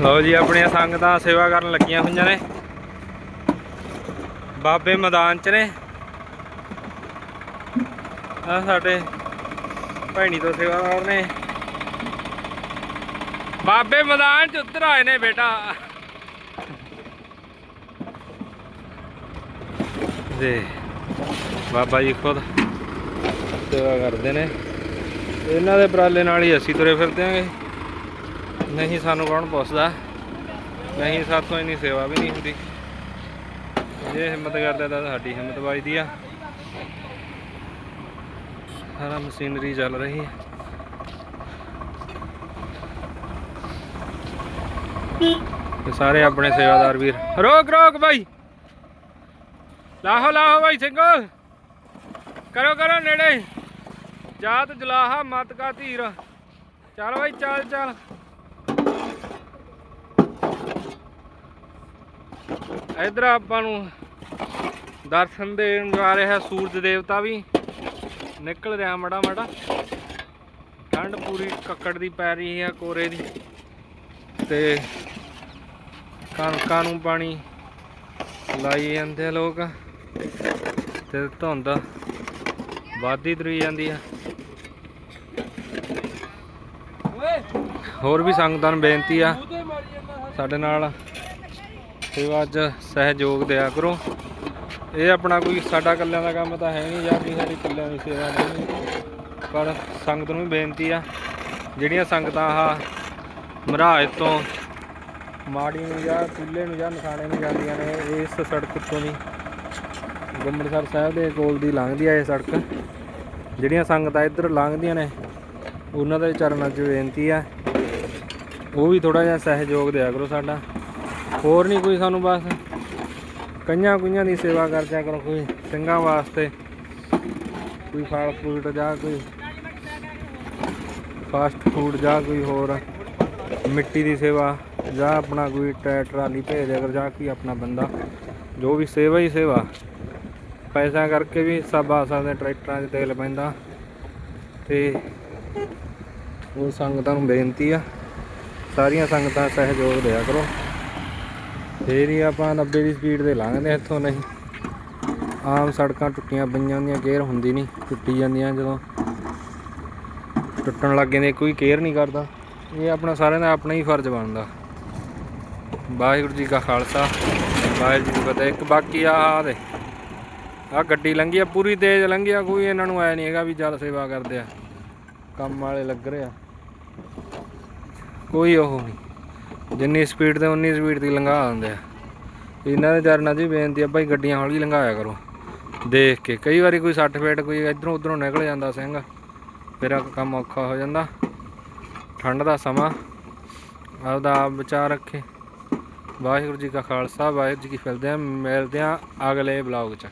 ਲਓ ਜੀ, ਆਪਣੀਆਂ ਸੰਗਤਾਂ ਸੇਵਾ ਕਰਨ ਲੱਗੀਆਂ ਹੋਈਆਂ ਨੇ। ਬਾਬੇ ਮੈਦਾਨ ਚ ਨੇ। ਆ ਸਾਡੇ ਭੈਣੀ ਤੋਂ ਸੇਵਾਦਾਰ ਨੇ। ਬਾਬੇ ਮੈਦਾਨ ਚ ਉੱਤਰ ਆਏ ਨੇ ਬੇਟਾ। ਦੇ ਬਾਬਾ ਜੀ ਖੁਦ ਸੇਵਾ ਕਰਦੇ ਨੇ। ਇਹਨਾਂ ਦੇ ਉਪਰਾਲੇ ਨਾਲ ਹੀ ਅਸੀਂ ਤੁਰੇ ਫਿਰਦੇ ਆਂਗੇ। ਨਹੀਂ ਸਾਨੂੰ ਕੌਣ ਪੁੱਛਦਾ? ਨਹੀਂ, ਸਾਥੋਂ ਇੰਨੀ ਸੇਵਾ ਵੀ ਨਹੀਂ ਹੁੰਦੀ। ਜੇ ਹਿੰਮਤ ਕਰਦਾ ਤਾਂ ਸਾਡੀ ਹਿੰਮਤ ਵੱਜਦੀ ਆ। ਸਾਰਾ ਮਸ਼ੀਨਰੀ ਚੱਲ ਰਹੀ ਹੈ ਤੇ ਸਾਰੇ ਆਪਣੇ ਸੇਵਾਦਾਰ ਵੀਰ। ਰੋਕ ਰੋਕ ਭਾਈ ਲਾਹੋ ਲਾਹੋ ਭਾਈ ਸਿੰਘੋ। ਕਰੋ ਕਰੋ ਨੇੜੇ। ਜਾਤ ਜਲਾਹਾ, ਮਤ ਕਾ ਧੀਰ। ਚੱਲ ਭਾਈ ਚੱਲ ਚੱਲ। ਇਧਰ ਆਪਾਂ ਨੂੰ ਦਰਸ਼ਨ ਦੇਣ ਜਾ ਰਿਹਾ ਸੂਰਜ ਦੇਵਤਾ ਵੀ। ਨਿਕਲ ਰਿਹਾ ਮੜਾ ਮੜਾ। ਠੰਡ ਪੂਰੀ ਕੱਕੜ ਦੀ ਪੈ ਰਹੀ ਹੈ ਕੋਰੇ ਦੀ। ਤੇ ਕਣਕਾਂ ਨੂੰ ਪਾਣੀ ਲਾਈ ਜਾਂਦੇ ਆ ਲੋਕ। ਤੇ ਧੁੰਦ ਵਾਦੀ ਤਰੀ ਜਾਂਦੀ ਆ। ਹੋਰ ਵੀ ਸੰਗਤਾਂ ਨੂੰ ਬੇਨਤੀ ਆ। ਸਾਡੇ ਨਾਲ ਸੇਵਾ 'ਚ ਸਹਿਯੋਗ ਦਿਆ ਕਰੋ। ਇਹ ਆਪਣਾ ਕੋਈ ਸਾਡਾ ਇਕੱਲਿਆਂ ਦਾ ਕੰਮ ਤਾਂ ਹੈ ਨਹੀਂ, ਜਾਂ ਵੀ ਸਾਡੀ ਇਕੱਲਿਆਂ ਦੀ ਸੇਵਾ ਨਹੀਂ। ਪਰ ਸੰਗਤ ਨੂੰ ਵੀ ਬੇਨਤੀ ਆ, ਜਿਹੜੀਆਂ ਸੰਗਤਾਂ ਆਹ ਮਹਾਰਾਜ ਤੋਂ ਮਾੜੀ ਨੂੰ ਜਾਂ ਚੁੱਲ੍ਹੇ ਨੂੰ ਜਾਂ ਨਖਾਣੇ ਨੂੰ ਜਾਂਦੀਆਂ ਨੇ, ਇਸ ਸੜਕ ਤੋਂ ਦੀ ਗੁੰਮੜਸਰ ਸਾਹਿਬ ਦੇ ਕੋਲ ਦੀ ਲੰਘਦੀ ਆ ਇਹ ਸੜਕ। ਜਿਹੜੀਆਂ ਸੰਗਤਾਂ ਇੱਧਰ ਲੰਘਦੀਆਂ ਨੇ, ਉਹਨਾਂ ਦੇ ਚਰਨਾਂ 'ਚ ਬੇਨਤੀ ਆ। ਉਹ ਵੀ ਥੋੜਾ ਜਿਹਾ ਸਹਿਯੋਗ ਦਿਆ ਕਰੋ ਸਾਡਾ। ਹੋਰ ਨਹੀਂ ਕੋਈ ਸਾਨੂੰ ਬਸ ਕਈਆਂ ਕੁਈਆਂ ਦੀ ਸੇਵਾ ਕਰਦਿਆ ਕਰੋ ਕੋਈ ਸਿੰਘਾਂ ਵਾਸਤੇ। ਕੋਈ ਫਲ ਫਰੂਟ ਜਾਂ ਕੋਈ ਫਾਸਟ ਫੂਡ ਜਾਂ ਕੋਈ ਹੋਰ ਮਿੱਟੀ ਦੀ ਸੇਵਾ ਜਾਂ ਆਪਣਾ ਕੋਈ ਟਰੈ ਟਰਾਲੀ ਭੇਜ ਦਿਆ ਕਰੋ ਜਾਂ ਕੋਈ ਆਪਣਾ ਬੰਦਾ, ਜੋ ਵੀ ਸੇਵਾ ਹੀ ਸੇਵਾ। ਪੈਸਾ ਕਰਕੇ ਵੀ ਸਭ ਆ ਸਕਦੇ ਟਰੈਕਟਰਾਂ 'ਚ ਤੇਲ ਪੈਂਦਾ ਤੇ ਉਹ ਸੰਗਤਾਂ ਨੂੰ ਬੇਨਤੀ ਆ, ਸਾਰੀਆਂ ਸੰਗਤਾਂ ਸਹਿਯੋਗ ਦਿਆ ਕਰੋ। ਫੇਰ ਹੀ ਆਪਾਂ 90 ਦੀ ਸਪੀਡ ਤੇ ਲੰਘਦੇ ਹਾਂ ਇੱਥੋਂ ਨਹੀਂ। ਆਮ ਸੜਕਾਂ ਟੁੱਟੀਆਂ ਪਈਆਂ ਹੁੰਦੀਆਂ ਕੇਅਰ ਹੁੰਦੀ ਨਹੀਂ, ਟੁੱਟੀ ਜਾਂਦੀਆਂ ਜਦੋਂ ਟੁੱਟਣ ਲੱਗ ਜਾਂਦੇ, ਕੋਈ ਕੇਅਰ ਨਹੀਂ ਕਰਦਾ। ਇਹ ਆਪਣਾ ਸਾਰਿਆਂ ਦਾ ਆਪਣਾ ਹੀ ਫਰਜ਼ ਬਣਦਾ। ਵਾਹਿਗੁਰੂ ਜੀ ਕਾ ਖਾਲਸਾ, ਵਾਹਿਗੁਰੂ ਜੀ ਕੀ ਫਤਿਹ। ਇੱਕ ਬਾਕੀ ਆ ਆ ਦੇ। ਆ ਗੱਡੀ ਲੰਘੀ ਆ, ਪੂਰੀ ਤੇਜ਼ ਲੰਘੀ ਆ, ਕੋਈ ਇਹਨਾਂ ਨੂੰ ਆਇਆ ਨਹੀਂ ਹੈਗਾ ਵੀ ਜਲ ਸੇਵਾ ਕਰਦੇ ਆ। ਕੰਮ ਵਾਲੇ ਲੱਗ ਰਹੇ ਆ। ਕੋਈ ਉਹ ਨਹੀਂ। ਜਿੰਨੀ ਸਪੀਡ ਤੇ ਉਨੀ ਸਪੀਡ ਦੀ ਲੰਘਾ ਦਿੰਦੇ ਆ। ਇਹਨਾਂ ਦੇ ਚਰਨਾਂ 'ਚ ਬੇਨਤੀ ਆ, ਭਾਈ ਗੱਡੀਆਂ ਹੌਲੀ ਲੰਘਾਇਆ ਕਰੋ। ਦੇਖ ਕੇ, ਕਈ ਵਾਰੀ ਕੋਈ 60 ਫੀਟ ਕੋਈ ਇਧਰੋਂ ਉਧਰੋਂ ਨਿਕਲ ਜਾਂਦਾ ਸਿੰਘ। ਫਿਰ ਕੰਮ ਔਖਾ ਹੋ ਜਾਂਦਾ। ਠੰਡ ਦਾ ਸਮਾਂ। ਆਪਦਾ ਆਪ ਵਿਚਾਰ ਰੱਖੇ। ਵਾਹਿਗੁਰੂ ਜੀ ਕਾ ਖਾਲਸਾ, ਵਾਹਿਗੁਰੂ ਜੀ ਕੀ ਫਤਿਹ। ਮਿਲਦੇ ਆ ਅਗਲੇ ਬਲੌਗ 'ਚ।